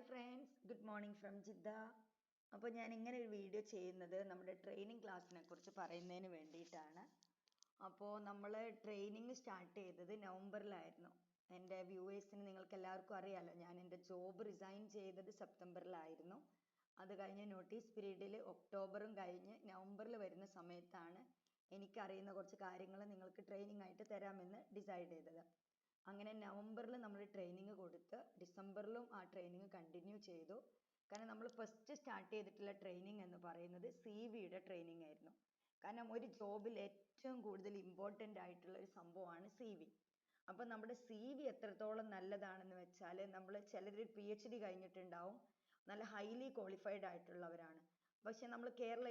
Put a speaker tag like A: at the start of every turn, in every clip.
A: Hi friends good morning from Jeddah അപ്പോൾ ഞാൻ ഇങ്ങനെ ഒരു വീഡിയോ ചെയ്യുന്നത് നമ്മുടെ ട്രെയിനിങ് ക്ലാസ്സിനെ കുറിച്ച് പറയുന്നതിന് വേണ്ടിയിട്ടാണ്. അപ്പോൾ നമ്മൾ ട്രെയിനിങ് സ്റ്റാർട്ട് ചെയ്തത് നവംബറിലായിരുന്നു. എന്റെ വ്യൂവേഴ്സിന് നിങ്ങൾക്ക് എല്ലാവർക്കും അറിയാമല്ലോ ഞാൻ എന്റെ ജോബ് റിസൈൻ ചെയ്തത് സെപ്റ്റംബറിലായിരുന്നു. അത് കഴിഞ്ഞ് നോട്ടീസ് പീരീഡിൽ ഒക്ടോബറും കഴിഞ്ഞ് നവംബറിൽ വരുന്ന സമയത്താണ് എനിക്കറിയുന്ന കുറച്ച് കാര്യങ്ങൾ നിങ്ങൾക്ക് ട്രെയിനിങ് ആയിട്ട് തരാമെന്ന് ഡിസൈഡ് ചെയ്തത്. അങ്ങനെ നവംബറിൽ നമ്മൾ ട്രെയിനിങ് കൊടുത്ത് ഡിസംബറിലും ആ ട്രെയിനിങ് കണ്ടിന്യൂ ചെയ്തു. കാരണം നമ്മൾ ഫസ്റ്റ് സ്റ്റാർട്ട് ചെയ്തിട്ടുള്ള ട്രെയിനിങ് എന്ന് പറയുന്നത് സി വിയുടെ ട്രെയിനിങ് ആയിരുന്നു. കാരണം ഒരു ജോബിൽ ഏറ്റവും കൂടുതൽ ഇമ്പോർട്ടന്റ് ആയിട്ടുള്ള ഒരു സംഭവമാണ് സി വി അപ്പം നമ്മുടെ സി വി എത്രത്തോളം നല്ലതാണെന്ന് വെച്ചാൽ നമ്മൾ ചിലർ പി എച്ച് ഡി കഴിഞ്ഞിട്ടുണ്ടാവും. നല്ല ഹൈലി ക്വാളിഫൈഡ് ആയിട്ടുള്ളവരാണ്. പക്ഷെ നമ്മൾ കേരള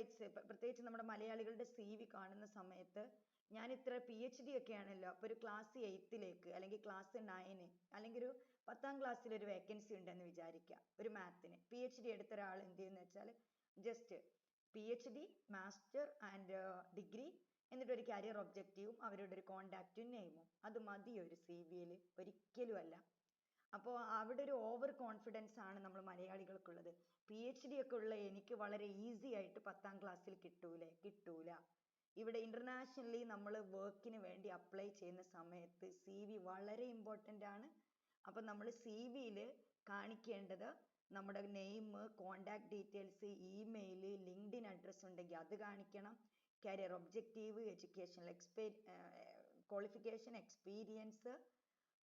A: പ്രത്യേകിച്ച് നമ്മുടെ മലയാളികളുടെ സി വി കാണുന്ന സമയത്ത് ഞാൻ ഇത്ര പി എച്ച് ഡി ഒക്കെ ആണല്ലോ അപ്പോൾ ഒരു ക്ലാസ് എയ്ത്തിലേക്ക് അല്ലെങ്കിൽ ക്ലാസ് നയന് അല്ലെങ്കിൽ ഒരു പത്താം ക്ലാസ്സിൽ ഒരു വേക്കൻസി ഉണ്ടെന്ന് വിചാരിക്കുക ഒരു മാത്തിന് പി എച്ച് ഡി എടുത്ത ഒരാൾ എന്ത് ചെയ്യുന്നു വെച്ചാൽ just P H D master and degree എന്നിട്ട് ഒരു കരിയർ ഒബ്ജക്റ്റീവും അവരുടെ ഒരു കോണ്ടാക്റ്റും നെയിമും അത് മതി ഒരു സി വിയിൽ ഒരിക്കലും അല്ല അപ്പോൾ അവിടെ ഒരു ഓവർ കോൺഫിഡൻസ് ആണ് നമ്മൾ മലയാളികൾക്കുള്ളത്. പി എച്ച് ഡി ഒക്കെ ഉള്ള എനിക്ക് വളരെ ഈസി ആയിട്ട് പത്താം ക്ലാസ്സിൽ കിട്ടൂലേ കിട്ടൂല. ഇവിടെ ഇന്റർനാഷണലി നമ്മൾ വർക്കിന് വേണ്ടി അപ്ലൈ ചെയ്യുന്ന സമയത്ത് സി വി വളരെ ഇമ്പോർട്ടന്റ് ആണ്. അപ്പം നമ്മൾ സി വിയിൽ കാണിക്കേണ്ടത് നമ്മുടെ name contact details email LinkedIn address ഉണ്ടെങ്കിൽ അത് കാണിക്കണം. കരിയർ ഒബ്ജക്റ്റീവ് എഡ്യൂക്കേഷണൽ എക്സ്പീ ക്വാളിഫിക്കേഷൻ എക്സ്പീരിയൻസ്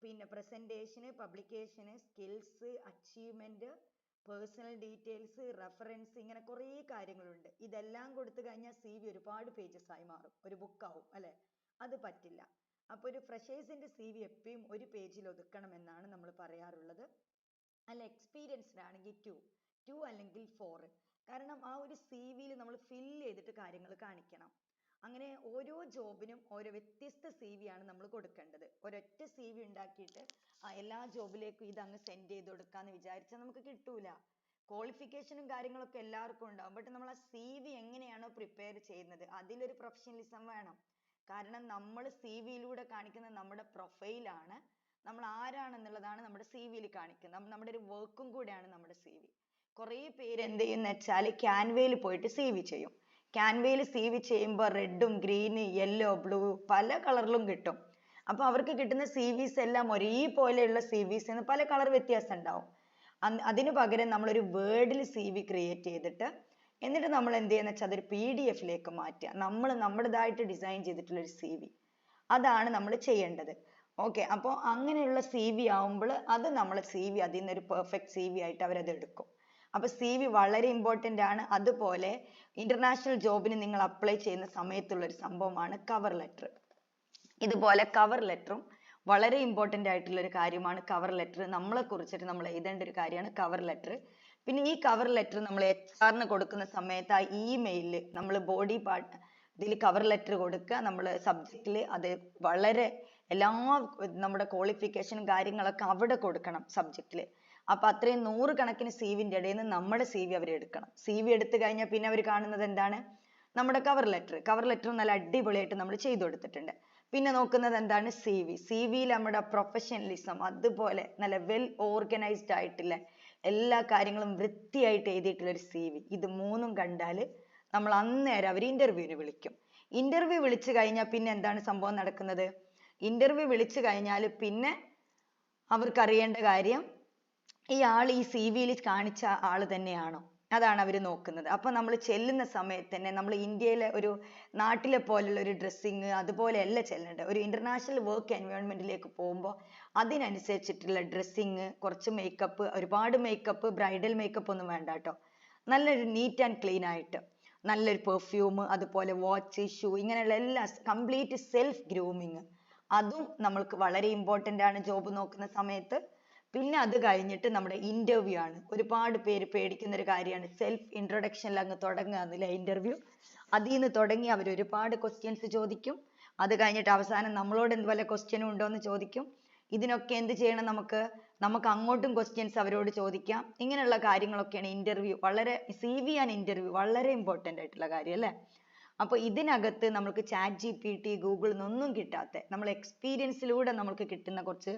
A: പിന്നെ presentation publication skills achievement personal details reference ഇങ്ങനെ കുറേ കാര്യങ്ങളുണ്ട്. ഇതെല്ലാം കൊടുത്തു കഴിഞ്ഞാൽ സി വി ഒരുപാട് പേജസ് ആയി മാറും. ഒരു ബുക്കാവും അല്ലെ? അത് പറ്റില്ല. അപ്പോൾ ഒരു ഫ്രഷേഴ്സിന്റെ സി വി എപ്പോഴും ഒരു പേജിൽ ഒതുക്കണം എന്നാണ് നമ്മൾ പറയാറുള്ളത്. അല്ല എക്സ്പീരിയൻസ്ഡ് ആണെങ്കിൽ ടു ടു അല്ലെങ്കിൽ ഫോർ കാരണം ആ ഒരു സി വിയിൽ നമ്മൾ ഫിൽ ചെയ്തിട്ട് കാര്യങ്ങൾ കാണിക്കണം. അങ്ങനെ ഓരോ ജോബിനും ഓരോ വ്യത്യസ്ത സി വി ആണ് നമ്മൾ കൊടുക്കേണ്ടത്. ഒരൊറ്റ സി വി ഉണ്ടാക്കിയിട്ട് എല്ലാ ജോബിലേക്കും ഇത് അങ്ങ് സെൻഡ് ചെയ്ത് കൊടുക്കാന്ന് വിചാരിച്ചാൽ നമുക്ക് കിട്ടൂല. ക്വാളിഫിക്കേഷനും കാര്യങ്ങളൊക്കെ എല്ലാവർക്കും ഉണ്ടാവും. ബട്ട് നമ്മൾ ആ സി വി എങ്ങനെയാണോ പ്രിപ്പയർ ചെയ്യുന്നത്? അതിലൊരു പ്രൊഫഷണലിസം വേണം. കാരണം നമ്മൾ സി വിയിലൂടെ കാണിക്കുന്ന നമ്മുടെ പ്രൊഫൈലാണ് നമ്മൾ ആരാണെന്നുള്ളതാണ് നമ്മുടെ സി വിയിൽ കാണിക്കുന്നത്. നമ്മുടെ ഒരു വർക്കും കൂടെയാണ് നമ്മുടെ സി വി കുറേ പേര് എന്ത് ചെയ്യുന്ന വെച്ചാൽ ക്യാൻവയിൽ പോയിട്ട് സി വി ചെയ്യും. ക്യാൻവയിൽ സി വി ചെയ്യുമ്പോൾ റെഡും ഗ്രീൻ യെല്ലോ ബ്ലൂ പല കളറിലും കിട്ടും. അപ്പൊ അവർക്ക് കിട്ടുന്ന വിസ് എല്ലാം ഒരേപോലെയുള്ള വിസ് എന്ന് പല കളർ വ്യത്യാസം ഉണ്ടാവും. അതിന് പകരം നമ്മൾ ഒരു വേർഡിൽ സി വി ക്രിയേറ്റ് ചെയ്തിട്ട് എന്നിട്ട് നമ്മൾ എന്ത് ചെയ്യുന്ന വെച്ചാൽ അതൊരു പി ഡി എഫിലേക്ക് മാറ്റുക. നമ്മൾ നമ്മുടേതായിട്ട് ഡിസൈൻ ചെയ്തിട്ടുള്ള ഒരു വി അതാണ് നമ്മൾ ചെയ്യേണ്ടത്. ഓക്കെ അപ്പോൾ അങ്ങനെയുള്ള വി ആവുമ്പോൾ അത് നമ്മൾ വി അതിൽ ഒരു പെർഫെക്റ്റ് സി വി ആയിട്ട് അവരത് എടുക്കും. അപ്പൊ സി വി വളരെ ഇമ്പോർട്ടന്റ് ആണ്. അതുപോലെ ഇന്റർനാഷണൽ ജോബിന് നിങ്ങൾ അപ്ലൈ ചെയ്യുന്ന സമയത്തുള്ള ഒരു സംഭവമാണ് കവർ ലെറ്റർ ഇതുപോലെ കവർ ലെറ്ററും വളരെ ഇമ്പോർട്ടന്റ് ആയിട്ടുള്ള ഒരു കാര്യമാണ് കവർ ലെറ്റർ നമ്മളെ കുറിച്ചിട്ട് നമ്മൾ എഴുതേണ്ട ഒരു കാര്യമാണ് കവർ ലെറ്റർ പിന്നെ ഈ കവർ ലെറ്റർ നമ്മൾ എച്ച് ആറിന് കൊടുക്കുന്ന സമയത്ത് ആ ഇമെയിലിൽ നമ്മൾ ബോഡി പാർട്ട് ഇതിൽ കവർ ലെറ്റർ കൊടുക്കുക. നമ്മൾ സബ്ജക്റ്റിൽ അത് വളരെ എല്ലാ നമ്മുടെ ക്വാളിഫിക്കേഷനും കാര്യങ്ങളൊക്കെ അവിടെ കൊടുക്കണം സബ്ജക്റ്റിൽ അപ്പൊ അത്രയും നൂറുകണക്കിന് സി വിന്റെ ഇടയിൽ നിന്ന് നമ്മുടെ വി അവർ എടുക്കണം. വി എടുത്തു കഴിഞ്ഞാൽ പിന്നെ അവർ കാണുന്നത് എന്താണ്? നമ്മുടെ കവർ ലെറ്റർ കവർ ലെറ്റർ നല്ല അടിപൊളിയായിട്ട് നമ്മൾ ചെയ്തു കൊടുത്തിട്ടുണ്ട്. പിന്നെ നോക്കുന്നത് എന്താണ് സി വി സി നമ്മുടെ പ്രൊഫഷണലിസം അതുപോലെ നല്ല വെൽ ഓർഗനൈസ്ഡ് ആയിട്ടുള്ള എല്ലാ കാര്യങ്ങളും വൃത്തിയായിട്ട് എഴുതിയിട്ടുള്ള ഒരു സി വി ഇത് മൂന്നും കണ്ടാൽ നമ്മൾ അന്നേരം അവർ ഇന്റർവ്യൂവിന് വിളിക്കും. ഇന്റർവ്യൂ വിളിച്ചു കഴിഞ്ഞാൽ പിന്നെ എന്താണ് സംഭവം നടക്കുന്നത്? ഇന്റർവ്യൂ വിളിച്ചു കഴിഞ്ഞാൽ പിന്നെ അവർക്ക് അറിയേണ്ട കാര്യം ഈ ആൾ ഈ സി വിയിൽ കാണിച്ച ആൾ തന്നെയാണോ? അതാണ് അവർ നോക്കുന്നത്. അപ്പൊ നമ്മൾ ചെല്ലുന്ന സമയത്ത് തന്നെ നമ്മൾ ഇന്ത്യയിലെ ഒരു നാട്ടിലെ പോലുള്ള ഒരു ഡ്രസ്സിങ് അതുപോലെയല്ല ചെല്ലേണ്ടത്. ഒരു ഇന്റർനാഷണൽ വർക്ക് എൻവയോൺമെന്റിലേക്ക് പോകുമ്പോൾ അതിനനുസരിച്ചിട്ടുള്ള ഡ്രസ്സിങ് കുറച്ച് മേക്കപ്പ് ഒരുപാട് മേക്കപ്പ് ബ്രൈഡൽ മേക്കപ്പ് ഒന്നും വേണ്ട കേട്ടോ നല്ലൊരു നീറ്റ് ആൻഡ് ക്ലീൻ ആയിട്ട് നല്ലൊരു പെർഫ്യൂം അതുപോലെ വാച്ച് ഷൂ ഇങ്ങനെയുള്ള എല്ലാ കംപ്ലീറ്റ് സെൽഫ് ഗ്രൂമിങ് അതും നമ്മൾക്ക് വളരെ ഇമ്പോർട്ടന്റ് ആണ്. ജോബ് നോക്കുന്ന സമയത്ത് പിന്നെ അത് കഴിഞ്ഞിട്ട് നമ്മുടെ ഇന്റർവ്യൂ ആണ്. ഒരുപാട് പേര് പേടിക്കുന്ന ഒരു കാര്യമാണ്. സെൽഫ് ഇൻട്രൊഡക്ഷനിൽ അങ്ങ് തുടങ്ങുക എന്നില്ല ഇന്റർവ്യൂ അതിൽ നിന്ന് തുടങ്ങി അവർ ഒരുപാട് ക്വസ്റ്റ്യൻസ് ചോദിക്കും. അത് കഴിഞ്ഞിട്ട് അവസാനം നമ്മളോട് എന്ത് വല്ല ക്വസ്റ്റ്യനും ഉണ്ടോ എന്ന് ചോദിക്കും. ഇതിനൊക്കെ എന്ത് ചെയ്യണം നമുക്ക്? നമുക്ക് അങ്ങോട്ടും ക്വസ്റ്റ്യൻസ് അവരോട് ചോദിക്കാം. ഇങ്ങനെയുള്ള കാര്യങ്ങളൊക്കെയാണ് ഇന്റർവ്യൂ വളരെ വി ആൻഡ് ഇന്റർവ്യൂ വളരെ ഇമ്പോർട്ടന്റ് ആയിട്ടുള്ള കാര്യം അല്ലേ? അപ്പോൾ ഇതിനകത്ത് നമുക്ക് പി ടി ഗൂഗിൾ നിന്നൊന്നും കിട്ടാത്ത നമ്മൾ എക്സ്പീരിയൻസിലൂടെ നമുക്ക് കിട്ടുന്ന കുറച്ച്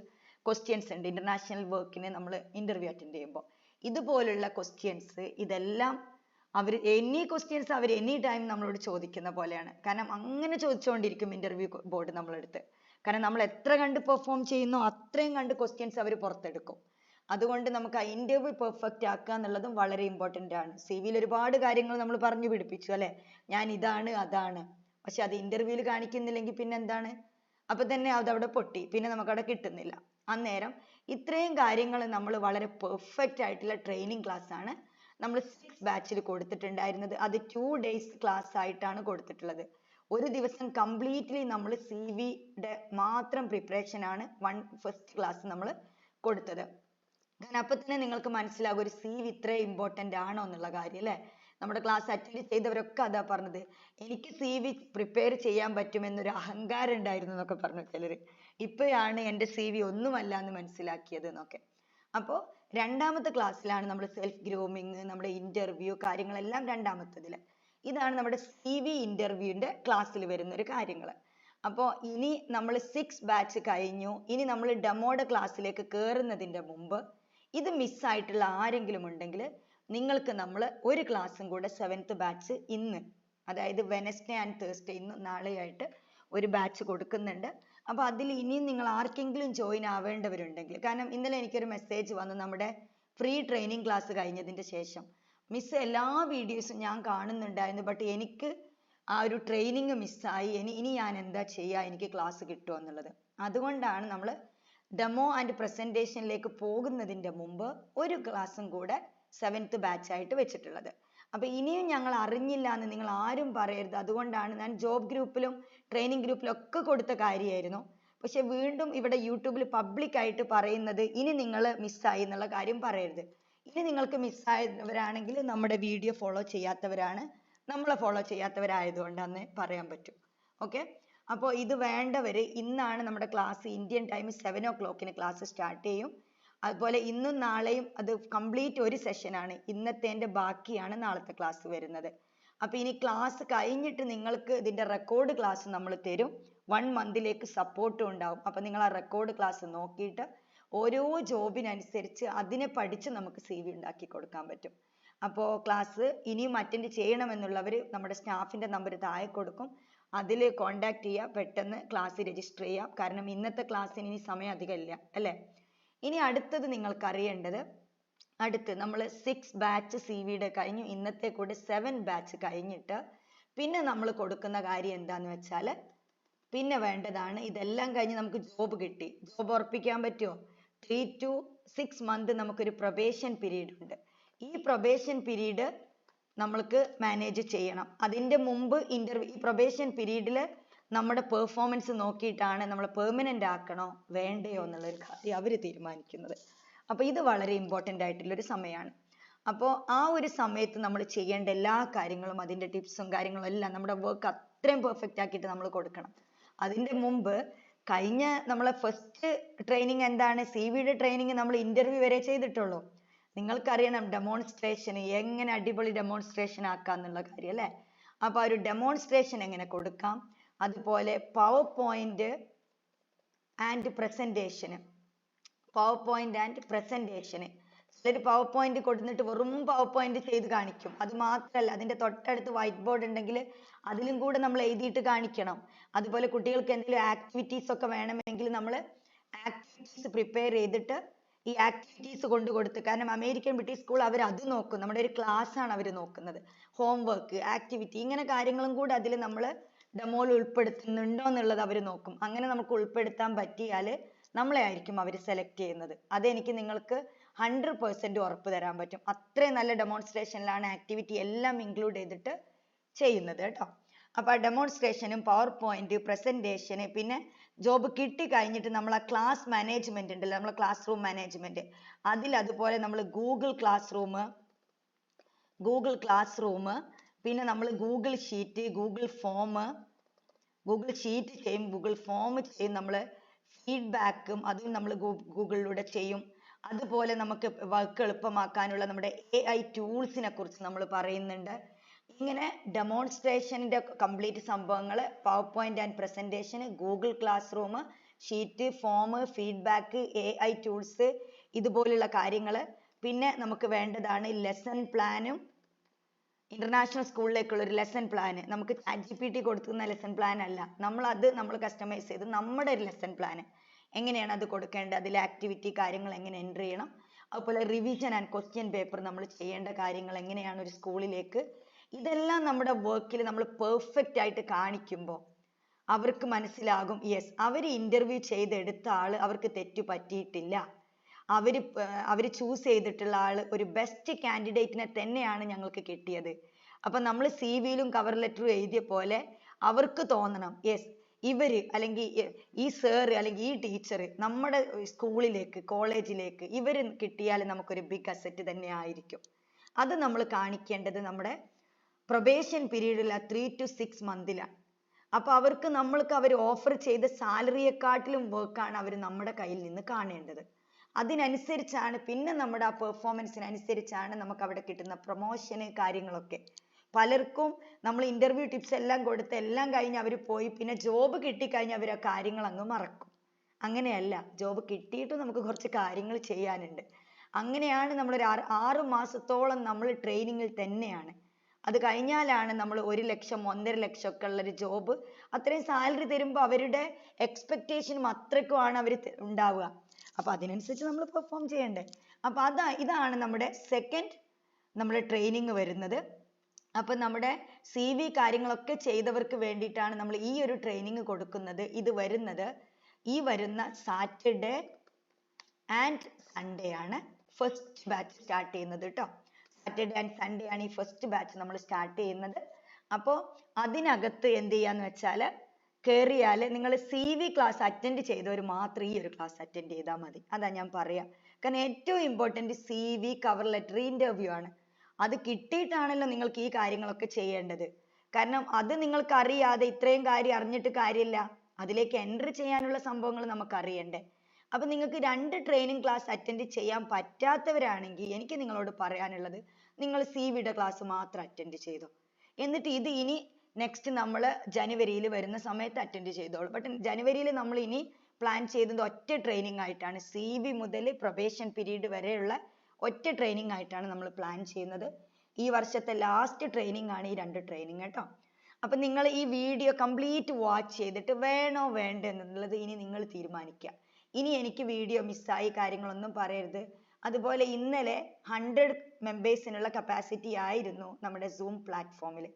A: ക്വസ്റ്റ്യൻസ് ഉണ്ട്. ഇന്റർനാഷണൽ വർക്കിന് നമ്മൾ ഇന്റർവ്യൂ അറ്റൻഡ് ചെയ്യുമ്പോൾ. ഇതുപോലുള്ള ക്വസ്റ്റ്യൻസ് ഇതെല്ലാം അവർ എനി ക്വസ്റ്റ്യൻസ് അവർ എനി ടൈം നമ്മളോട് ചോദിക്കുന്ന പോലെയാണ്. കാരണം അങ്ങനെ ചോദിച്ചുകൊണ്ടിരിക്കും ഇന്റർവ്യൂ ബോർഡ് നമ്മളെടുത്ത്. കാരണം നമ്മൾ എത്ര കണ്ട് പെർഫോം ചെയ്യുന്നോ അത്രയും കണ്ട് ക്വസ്റ്റ്യൻസ് അവർ പുറത്തെടുക്കും. അതുകൊണ്ട് നമുക്ക് ആ ഇന്റർവ്യൂ പെർഫെക്റ്റ് ആക്കുക എന്നുള്ളതും വളരെ ഇമ്പോർട്ടന്റ് ആണ്. സി വിയിൽ ഒരുപാട് കാര്യങ്ങൾ നമ്മൾ പറഞ്ഞു പിടിപ്പിച്ചു അല്ലെ? ഞാൻ ഇതാണ് അതാണ്. പക്ഷെ അത് ഇന്റർവ്യൂവിൽ കാണിക്കുന്നില്ലെങ്കിൽ പിന്നെ എന്താണ്? അപ്പൊ തന്നെ അത് അവിടെ പൊട്ടി. പിന്നെ നമുക്ക് അവിടെ കിട്ടുന്നില്ല. അന്നേരം ഇത്രയും കാര്യങ്ങൾ നമ്മൾ വളരെ പെർഫെക്റ്റ് ആയിട്ടുള്ള ട്രെയിനിങ് ക്ലാസ് ആണ് നമ്മൾ സിക്സ് ബാച്ചിൽ കൊടുത്തിട്ടുണ്ടായിരുന്നത്. അത് ടു ഡേയ്സ് ക്ലാസ് ആയിട്ടാണ് കൊടുത്തിട്ടുള്ളത്. ഒരു ദിവസം കംപ്ലീറ്റ്ലി നമ്മൾ സി വിയുടെ മാത്രം പ്രിപ്പറേഷൻ ആണ് വൺ ഫസ്റ്റ് ക്ലാസ് നമ്മൾ കൊടുത്തത്. അപ്പൊ തന്നെ നിങ്ങൾക്ക് മനസ്സിലാകും ഒരു സി വി ഇത്ര ഇമ്പോർട്ടന്റ് ആണോ എന്നുള്ള കാര്യം അല്ലെ? നമ്മുടെ ക്ലാസ് അറ്റൻഡ് ചെയ്തവരൊക്കെ അതാ പറഞ്ഞത്. എനിക്ക് സി വി പ്രിപ്പയർ ചെയ്യാൻ പറ്റുമെന്നൊരു അഹങ്കാരം ഉണ്ടായിരുന്നു എന്നൊക്കെ പറഞ്ഞു ചിലര്. ഇപ്പോഴാണ് എന്റെ സി വി ഒന്നുമല്ല എന്ന് മനസ്സിലാക്കിയത് എന്നൊക്കെ. അപ്പോൾ രണ്ടാമത്തെ ക്ലാസ്സിലാണ് നമ്മൾ സെൽഫ് ഗ്രൂമിങ് നമ്മുടെ ഇന്റർവ്യൂ കാര്യങ്ങളെല്ലാം രണ്ടാമത്തതിൽ ഇതാണ് നമ്മുടെ സി വി ഇന്റർവ്യൂവിന്റെ ക്ലാസ്സിൽ വരുന്ന ഒരു കാര്യങ്ങൾ അപ്പോൾ ഇനി നമ്മൾ സിക്സ് ബാച്ച് കഴിഞ്ഞു. ഇനി നമ്മൾ ഡെമോയുടെ ക്ലാസ്സിലേക്ക് കയറുന്നതിന്റെ മുമ്പ് ഇത് മിസ്സായിട്ടുള്ള ആരെങ്കിലും ഉണ്ടെങ്കിൽ നിങ്ങൾക്ക് നമ്മൾ ഒരു ക്ലാസ്സും കൂടെ സെവൻത്ത് ബാച്ച് ഇന്ന് അതായത് വെനസ്ഡേ ആൻഡ് തേഴ്സ്ഡേ ഇന്ന് നാളെയായിട്ട് ഒരു ബാച്ച് കൊടുക്കുന്നുണ്ട്. അപ്പോൾ അതിൽ ഇനിയും നിങ്ങൾ ആർക്കെങ്കിലും ജോയിൻ ആവേണ്ടവരുണ്ടെങ്കിൽ കാരണം ഇന്നലെ എനിക്കൊരു മെസ്സേജ് വന്നു നമ്മുടെ ഫ്രീ ട്രെയിനിങ് ക്ലാസ് കഴിഞ്ഞതിന്റെ ശേഷം. മിസ് എല്ലാ വീഡിയോസും ഞാൻ കാണുന്നുണ്ടായിരുന്നു ബട്ട് എനിക്ക് ആ ഒരു ട്രെയിനിങ് മിസ്സായി ഇനി ഇനി ഞാൻ എന്താ ചെയ്യുക എനിക്ക് ക്ലാസ് കിട്ടുമോ എന്നുള്ളത്. അതുകൊണ്ടാണ് നമ്മൾ ഡെമോ ആൻഡ് പ്രസന്റേഷനിലേക്ക് പോകുന്നതിന്റെ മുമ്പ് ഒരു ക്ലാസ്സും കൂടെ സെവൻത്ത് ബാച്ച് ആയിട്ട് വെച്ചിട്ടുള്ളത്. അപ്പൊ ഇനിയും ഞങ്ങൾ അറിഞ്ഞില്ല എന്ന് നിങ്ങൾ ആരും പറയരുത്. അതുകൊണ്ടാണ് ഞാൻ ജോബ് ഗ്രൂപ്പിലും ട്രെയിനിങ് ഗ്രൂപ്പിലും ഒക്കെ കൊടുത്ത കാര്യമായിരുന്നു. പക്ഷെ വീണ്ടും ഇവിടെ യൂട്യൂബിൽ പബ്ലിക് ആയിട്ട് പറയുന്നത് ഇനി നിങ്ങൾ ആയി എന്നുള്ള കാര്യം പറയരുത്. ഇനി നിങ്ങൾക്ക് മിസ്സായവരാണെങ്കിൽ നമ്മുടെ വീഡിയോ ഫോളോ ചെയ്യാത്തവരാണ്. നമ്മളെ ഫോളോ ചെയ്യാത്തവരായതുകൊണ്ടാന്ന് പറയാൻ പറ്റും. ഓക്കെ അപ്പോൾ ഇത് വേണ്ടവര് ഇന്നാണ് നമ്മുടെ class Indian time seven on class start ചെയ്യും. അതുപോലെ ഇന്നും നാളെയും അത് കംപ്ലീറ്റ് ഒരു സെഷൻ ആണ്. ഇന്നത്തേന്റെ ബാക്കിയാണ് നാളത്തെ ക്ലാസ് വരുന്നത്. അപ്പൊ ഇനി ക്ലാസ് കഴിഞ്ഞിട്ട് നിങ്ങൾക്ക് ഇതിന്റെ റെക്കോർഡ് ക്ലാസ് നമ്മൾ തരും. വൺ മന്തിലേക്ക് സപ്പോർട്ടും ഉണ്ടാവും. അപ്പൊ നിങ്ങൾ ആ റെക്കോർഡ് ക്ലാസ് നോക്കിയിട്ട് ഓരോ ജോബിനനുസരിച്ച് അതിനെ പഠിച്ച് നമുക്ക് വി ഉണ്ടാക്കി കൊടുക്കാൻ പറ്റും. അപ്പോൾ ക്ലാസ് ഇനിയും അറ്റൻഡ് ചെയ്യണമെന്നുള്ളവർ നമ്മുടെ സ്റ്റാഫിന്റെ നമ്പർ താഴെ കൊടുക്കും. അതിൽ കോണ്ടാക്ട് ചെയ്യുക. പെട്ടെന്ന് ക്ലാസ് രജിസ്റ്റർ ചെയ്യാം കാരണം ഇന്നത്തെ ക്ലാസ്സിന് ഇനി സമയം അധികം ഇല്ല. അല്ലേ? ഇനി അടുത്തത് നിങ്ങൾക്ക് അറിയേണ്ടത് അടുത്ത് നമ്മൾ സിക്സ് ബാച്ച് സി വിയുടെ കഴിഞ്ഞു ഇന്നത്തെ കൂടെ സെവൻ ബാച്ച് കഴിഞ്ഞിട്ട് പിന്നെ നമ്മൾ കൊടുക്കുന്ന കാര്യം എന്താന്ന് വെച്ചാൽ പിന്നെ വേണ്ടതാണ് ഇതെല്ലാം കഴിഞ്ഞ് നമുക്ക് ജോബ് കിട്ടി. ജോബ് ഉറപ്പിക്കാൻ പറ്റുമോ? ത്രീ ടു സിക്സ് മന്ത് നമുക്കൊരു പ്രൊബേഷൻ പീരീഡ് ഉണ്ട്. ഈ പ്രൊബേഷൻ പീരീഡ് നമ്മൾക്ക് മാനേജ് ചെയ്യണം. അതിന്റെ മുമ്പ് ഇന്റർവ്യൂ ഈ പ്രൊബേഷൻ പീരീഡിൽ നമ്മുടെ പെർഫോമൻസ് നോക്കിയിട്ടാണ് നമ്മൾ പെർമനന്റ് ആക്കണോ വേണ്ടയോ എന്നുള്ള ഒരു കാര്യം അവർ തീരുമാനിക്കുന്നത്. അപ്പോൾ ഇത് വളരെ ഇമ്പോർട്ടന്റ് ആയിട്ടുള്ള ഒരു സമയമാണ് അപ്പോൾ ആ ഒരു സമയത്ത് നമ്മൾ ചെയ്യേണ്ട എല്ലാ കാര്യങ്ങളും അതിന്റെ ടിപ്സും കാര്യങ്ങളും എല്ലാം നമ്മുടെ വർക്ക് അത്രയും പെർഫെക്റ്റ് ആക്കിയിട്ട് നമ്മൾ കൊടുക്കണം. അതിന്റെ മുമ്പ് കഴിഞ്ഞ നമ്മളെ ഫസ്റ്റ് ട്രെയിനിങ് എന്താണ്? സി വിയുടെ ട്രെയിനിങ് നമ്മൾ ഇന്റർവ്യൂ വരെ ചെയ്തിട്ടുള്ളൂ. നിങ്ങൾക്കറിയണം ഡെമോൺസ്ട്രേഷൻ എങ്ങനെ അടിപൊളി ഡെമോൺസ്ട്രേഷൻ ആക്കാം എന്നുള്ള കാര്യം അല്ലേ? അപ്പോൾ ആ ഒരു ഡെമോൺസ്ട്രേഷൻ എങ്ങനെ കൊടുക്കാം? അതുപോലെ PowerPoint and presentation PowerPoint and presentation ചിലർ പവർ പോയിന്റ് കൊടുത്തിട്ട് വെറും പവർ പോയിന്റ് ചെയ്ത് കാണിക്കും. അത് മാത്രമല്ല അതിന്റെ തൊട്ടടുത്ത് വൈറ്റ് ബോർഡ് ഉണ്ടെങ്കിൽ അതിലും കൂടെ നമ്മൾ എഴുതിയിട്ട് കാണിക്കണം. അതുപോലെ കുട്ടികൾക്ക് എന്തെങ്കിലും ആക്ടിവിറ്റീസ് ഒക്കെ വേണമെങ്കിൽ നമ്മൾ ആക്ടിവിറ്റീസ് പ്രിപ്പയർ ചെയ്തിട്ട് ഈ ആക്ടിവിറ്റീസ് കൊണ്ട് കൊടുത്ത്. കാരണം അമേരിക്കൻ ബ്രിട്ടീഷ് സ്കൂൾ അവർ അത് നോക്കും. നമ്മുടെ ഒരു ക്ലാസ് ആണ് അവർ നോക്കുന്നത്. ഹോംവർക്ക് ആക്ടിവിറ്റി ഇങ്ങനെ കാര്യങ്ങളും കൂടെ അതിൽ നമ്മൾ ഡെമോയിൽ ഉൾപ്പെടുത്തുന്നുണ്ടോ എന്നുള്ളത് അവർ നോക്കും. അങ്ങനെ നമുക്ക് ഉൾപ്പെടുത്താൻ പറ്റിയാൽ നമ്മളെ ആയിരിക്കും അവർ സെലക്ട് ചെയ്യുന്നത്. അതെനിക്ക് നിങ്ങൾക്ക് ഹൺഡ്രഡ് പെർസെന്റ് ഉറപ്പ് തരാൻ പറ്റും. അത്രയും നല്ല ഡെമോൺസ്ട്രേഷനിലാണ് ആക്ടിവിറ്റി എല്ലാം ഇൻക്ലൂഡ് ചെയ്തിട്ട് ചെയ്യുന്നത് കേട്ടോ. അപ്പൊ ആ ഡെമോൺസ്ട്രേഷനും പവർ പോയിന്റ് പ്രസന്റേഷന് പിന്നെ ജോബ് കിട്ടി കഴിഞ്ഞിട്ട് നമ്മൾ ആ ക്ലാസ് മാനേജ്മെന്റ് ഉണ്ടല്ലോ നമ്മളെ ക്ലാസ് റൂം മാനേജ്മെന്റ് അതിൽ അതുപോലെ നമ്മൾ Google class room Google class room പിന്നെ നമ്മൾ Google sheet Google form Google sheet ചെയ്യും ഗൂഗിൾ ഫോം ചെയ്യും നമ്മൾ ഫീഡ്ബാക്കും അതും നമ്മൾ ഗൂഗിളിലൂടെ ചെയ്യും. അതുപോലെ നമുക്ക് വർക്ക് എളുപ്പമാക്കാനുള്ള നമ്മുടെ എ ഐ ടൂൾസിനെ കുറിച്ച് നമ്മൾ പറയുന്നുണ്ട്. ഇങ്ങനെ ഡെമോൺസ്ട്രേഷന്റെ കംപ്ലീറ്റ് സംഭവങ്ങൾ PowerPoint and presentation Google classroom sheet form feedback A I tools ഇതുപോലുള്ള കാര്യങ്ങൾ പിന്നെ നമുക്ക് വേണ്ടതാണ് ലെസൺ പ്ലാനും ഇന്റർനാഷണൽ സ്കൂളിലേക്കുള്ള ഒരു ലെസൺ പ്ലാൻ നമുക്ക് ടി കൊടുക്കുന്ന ലെസൺ പ്ലാൻ അല്ല. നമ്മൾ അത് നമ്മൾ കസ്റ്റമൈസ് ചെയ്ത് നമ്മുടെ ഒരു ലെസൺ പ്ലാൻ എങ്ങനെയാണ് അത് കൊടുക്കേണ്ടത്? അതിലെ ആക്ടിവിറ്റി കാര്യങ്ങൾ എങ്ങനെ എന്റർ ചെയ്യണം? അതുപോലെ റിവിഷൻ ആൻഡ് ക്വസ്റ്റ്യൻ പേപ്പർ നമ്മൾ ചെയ്യേണ്ട കാര്യങ്ങൾ എങ്ങനെയാണ് ഒരു സ്കൂളിലേക്ക് ഇതെല്ലാം നമ്മുടെ വർക്കിൽ നമ്മൾ പെർഫെക്റ്റ് ആയിട്ട് കാണിക്കുമ്പോൾ അവർക്ക് മനസ്സിലാകും. യെസ് അവർ ഇന്റർവ്യൂ ചെയ്തെടുത്ത ആൾ അവർക്ക് തെറ്റു പറ്റിയിട്ടില്ല. അവർ അവർ ചൂസ് ചെയ്തിട്ടുള്ള ആൾ ഒരു ബെസ്റ്റ് കാൻഡിഡേറ്റിനെ തന്നെയാണ് ഞങ്ങൾക്ക് കിട്ടിയത്. അപ്പൊ നമ്മൾ സി വിയിലും കവർ ലെറ്ററും എഴുതിയ പോലെ അവർക്ക് തോന്നണം. യെസ് ഇവർ അല്ലെങ്കിൽ ഈ sir അല്ലെങ്കിൽ ഈ ടീച്ചർ നമ്മുടെ സ്കൂളിലേക്ക് കോളേജിലേക്ക് ഇവർ കിട്ടിയാൽ നമുക്കൊരു ബിഗ് അസറ്റ് തന്നെ ആയിരിക്കും. അത് നമ്മൾ കാണിക്കേണ്ടത് നമ്മുടെ probation three three to six മന്തിലാണ് അപ്പൊ അവർക്ക് നമ്മൾക്ക് അവർ ഓഫർ ചെയ്ത സാലറിയെക്കാട്ടിലും ആണ് അവർ നമ്മുടെ കയ്യിൽ നിന്ന് കാണേണ്ടത്. അതിനനുസരിച്ചാണ് പിന്നെ നമ്മുടെ ആ പെർഫോമൻസിനനുസരിച്ചാണ് നമുക്ക് അവിടെ കിട്ടുന്ന പ്രൊമോഷന് കാര്യങ്ങളൊക്കെ. പലർക്കും നമ്മൾ ഇന്റർവ്യൂ ടിപ്സ് എല്ലാം കൊടുത്ത് എല്ലാം കഴിഞ്ഞ് അവർ പോയി പിന്നെ ജോബ് കിട്ടിക്കഴിഞ്ഞ് അവർ ആ കാര്യങ്ങൾ അങ്ങ് മറക്കും. അങ്ങനെയല്ല ജോബ് കിട്ടിയിട്ടും നമുക്ക് കുറച്ച് കാര്യങ്ങൾ ചെയ്യാനുണ്ട്. അങ്ങനെയാണ് നമ്മൾ ഒരു ആറ് ആറ് മാസത്തോളം നമ്മൾ ട്രെയിനിങ്ങിൽ തന്നെയാണ്. അത് കഴിഞ്ഞാലാണ് നമ്മൾ ഒരു ലക്ഷം ഒന്നര ലക്ഷം ഒക്കെ ഉള്ള ഒരു ജോബ് അത്രയും സാലറി തരുമ്പോൾ അവരുടെ എക്സ്പെക്ടേഷനും അത്രയ്ക്കുമാണ് അവർ ഉണ്ടാവുക. അപ്പൊ അതിനനുസരിച്ച് നമ്മൾ പെർഫോം ചെയ്യണ്ടേ. അപ്പൊ അതാ ഇതാണ് നമ്മുടെ സെക്കൻഡ് നമ്മുടെ ട്രെയിനിങ് വരുന്നത്. അപ്പൊ നമ്മുടെ വി കാര്യങ്ങളൊക്കെ ചെയ്തവർക്ക് വേണ്ടിയിട്ടാണ് നമ്മൾ ഈ ഒരു ട്രെയിനിങ് കൊടുക്കുന്നത്. ഇത് വരുന്നത് ഈ വരുന്ന സാറ്റർഡേ ആൻഡ് സൺഡേ ആണ് ഫസ്റ്റ് ബാച്ച് സ്റ്റാർട്ട് ചെയ്യുന്നത് കേട്ടോ സാറ്റർഡേ ആൻഡ് സൺഡേ ആണ് ഈ ഫസ്റ്റ് ബാച്ച് നമ്മൾ സ്റ്റാർട്ട് ചെയ്യുന്നത്. അപ്പോൾ അതിനകത്ത് എന്ത് ചെയ്യാന്ന് വെച്ചാൽ കയറിയാൽ നിങ്ങൾ സി വി ക്ലാസ് അറ്റൻഡ് ചെയ്തവർ മാത്രം ഈ ഒരു ക്ലാസ് അറ്റൻഡ് ചെയ്താൽ മതി. അതാ ഞാൻ പറയാ. കാരണം ഏറ്റവും important C V cover letter interview ആണ്. അത് കിട്ടിയിട്ടാണല്ലോ നിങ്ങൾക്ക് ഈ കാര്യങ്ങളൊക്കെ ചെയ്യേണ്ടത്. കാരണം അത് നിങ്ങൾക്ക് അറിയാതെ ഇത്രയും കാര്യം അറിഞ്ഞിട്ട് കാര്യമില്ല. അതിലേക്ക് എൻട്രി ചെയ്യാനുള്ള സംഭവങ്ങൾ നമുക്ക് അറിയണ്ടേ അപ്പൊ നിങ്ങൾക്ക് രണ്ട് ട്രെയിനിങ് ക്ലാസ് അറ്റൻഡ് ചെയ്യാൻ പറ്റാത്തവരാണെങ്കിൽ എനിക്ക് നിങ്ങളോട് പറയാനുള്ളത് നിങ്ങൾ സി വിയുടെ ക്ലാസ് മാത്രം അറ്റൻഡ് ചെയ്തോ. എന്നിട്ട് ഇത് ഇനി നെക്സ്റ്റ് നമ്മൾ ജനുവരിയിൽ വരുന്ന സമയത്ത് അറ്റൻഡ് ചെയ്തോളൂ. ബട്ട് ജനുവരിയിൽ നമ്മൾ ഇനി പ്ലാൻ ചെയ്തത് ഒറ്റ ട്രെയിനിങ് ആയിട്ടാണ്. ബി മുതൽ പ്രൊബേഷൻ പീരീഡ് വരെയുള്ള ഒറ്റ ട്രെയിനിങ് ആയിട്ടാണ് നമ്മൾ പ്ലാൻ ചെയ്യുന്നത്. ഈ വർഷത്തെ ലാസ്റ്റ് ട്രെയിനിങ് ആണ് ഈ രണ്ട് ട്രെയിനിങ് കേട്ടോ. അപ്പൊ നിങ്ങൾ ഈ വീഡിയോ കംപ്ലീറ്റ് വാച്ച് ചെയ്തിട്ട് വേണോ വേണ്ടയോ എന്നുള്ളത് ഇനി നിങ്ങൾ തീരുമാനിക്കുക. ഇനി എനിക്ക് വീഡിയോ മിസ്സായി കാര്യങ്ങളൊന്നും പറയരുത്. അതുപോലെ ഇന്നലെ ഹൺഡ്രഡ് മെമ്പേഴ്സിനുള്ള കപ്പാസിറ്റി ആയിരുന്നു നമ്മുടെ സൂം പ്ലാറ്റ്ഫോമിൽ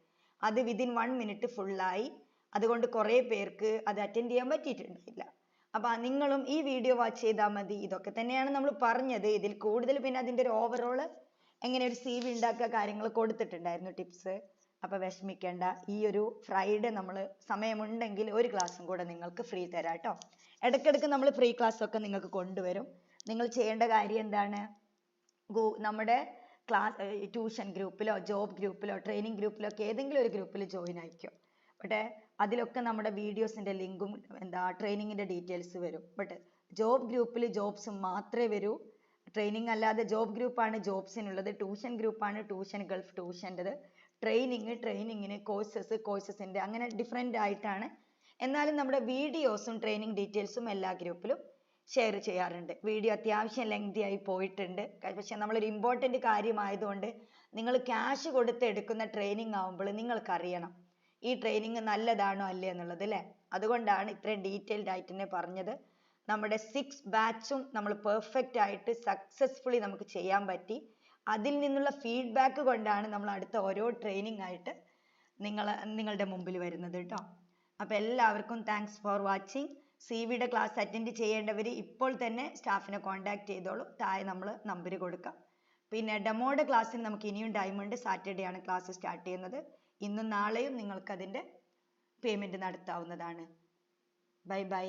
A: അത് വിതിൻ വൺ മിനിറ്റ് ഫുള്ളായി അതുകൊണ്ട് കുറേ പേർക്ക് അത് അറ്റൻഡ് ചെയ്യാൻ പറ്റിയിട്ടുണ്ടായില്ല. അപ്പൊ നിങ്ങളും ഈ വീഡിയോ വാച്ച് ചെയ്താൽ മതി. ഇതൊക്കെ തന്നെയാണ് നമ്മൾ പറഞ്ഞത്. ഇതിൽ കൂടുതൽ പിന്നെ അതിന്റെ ഒരു ഓവറോൾ എങ്ങനെ ഒരു സി വി ഉണ്ടാക്കുക കാര്യങ്ങൾ കൊടുത്തിട്ടുണ്ടായിരുന്നു ടിപ്സ് അപ്പൊ വിഷമിക്കേണ്ട. ഈ ഒരു ഫ്രൈഡേ നമ്മൾ സമയമുണ്ടെങ്കിൽ ഒരു ക്ലാസ്സും കൂടെ നിങ്ങൾക്ക് ഫ്രീ തരാം കേട്ടോ ഇടയ്ക്കിടയ്ക്ക് നമ്മൾ ഫ്രീ ക്ലാസ് ഒക്കെ നിങ്ങൾക്ക് കൊണ്ടുവരും. നിങ്ങൾ ചെയ്യേണ്ട കാര്യം എന്താണ്? ഗൂ നമ്മുടെ ക്ലാസ് ട്യൂഷൻ ഗ്രൂപ്പിലോ ജോബ് ഗ്രൂപ്പിലോ ട്രെയിനിങ് ഗ്രൂപ്പിലോ ഒക്കെ ഏതെങ്കിലും ഒരു ഗ്രൂപ്പിൽ ജോയിൻ ആയിക്കോ ബട്ട് അതിലൊക്കെ നമ്മുടെ വീഡിയോസിന്റെ ലിങ്കും എന്താ ട്രെയിനിങ്ങിന്റെ ഡീറ്റെയിൽസ് വരും. ബട്ട് ജോബ് ഗ്രൂപ്പിൽ ജോബ്സ് മാത്രമേ വരൂ. ട്രെയിനിങ് അല്ലാതെ ജോബ് ഗ്രൂപ്പാണ് ജോബ്സിനുള്ളത് ട്യൂഷൻ ഗ്രൂപ്പാണ് ട്യൂഷൻ ഗൾഫ് ട്യൂഷന്റെത് ട്രെയിനിങ് ട്രെയിനിങ്ങിന് കോഴ്സസ് ന്റെ അങ്ങനെ ഡിഫറെന്റ് ആയിട്ടാണ് എന്നാലും നമ്മുടെ വീഡിയോസും ട്രെയിനിങ് ഡീറ്റെയിൽസും എല്ലാ ഗ്രൂപ്പിലും ഷെയർ ചെയ്യാറുണ്ട്. വീഡിയോ അത്യാവശ്യം ലെങ്തി ആയി പോയിട്ടുണ്ട്. പക്ഷെ നമ്മളൊരു ഇമ്പോർട്ടന്റ് കാര്യമായതുകൊണ്ട് നിങ്ങൾ ക്യാഷ് കൊടുത്ത് എടുക്കുന്ന ട്രെയിനിങ് ആവുമ്പോൾ നിങ്ങൾക്ക് അറിയണം ഈ ട്രെയിനിങ് നല്ലതാണോ അല്ലേ എന്നുള്ളത് അല്ലേ അതുകൊണ്ടാണ് ഇത്രയും ഡീറ്റെയിൽഡ് ആയിട്ട് തന്നെ പറഞ്ഞത്. നമ്മുടെ സിക്സ് ബാച്ചും നമ്മൾ പെർഫെക്റ്റ് ആയിട്ട് സക്സസ്ഫുള്ളി നമുക്ക് ചെയ്യാൻ പറ്റി. അതിൽ നിന്നുള്ള ഫീഡ്ബാക്ക് കൊണ്ടാണ് നമ്മൾ അടുത്ത ഓരോ ട്രെയിനിങ് ആയിട്ട് നിങ്ങൾ നിങ്ങളുടെ മുമ്പിൽ വരുന്നത് കേട്ടോ അപ്പോൾ എല്ലാവർക്കും താങ്ക്സ് ഫോർ വാച്ചിങ് സി വിയുടെ ക്ലാസ് അറ്റൻഡ് ചെയ്യേണ്ടവർ ഇപ്പോൾ തന്നെ സ്റ്റാഫിനെ കോൺടാക്ട് ചെയ്തോളൂ. താഴെ നമ്മൾ നമ്പർ കൊടുക്കാം. പിന്നെ ഡെമോയുടെ ക്ലാസ്സിന് നമുക്ക് ഇനിയും ടൈമുണ്ട് സാറ്റർഡേ ആണ് ക്ലാസ് സ്റ്റാർട്ട് ചെയ്യുന്നത്. ഇന്നും നാളെയും നിങ്ങൾക്ക് അതിന്റെ പേയ്മെന്റ് നടത്താവുന്നതാണ്. Bye by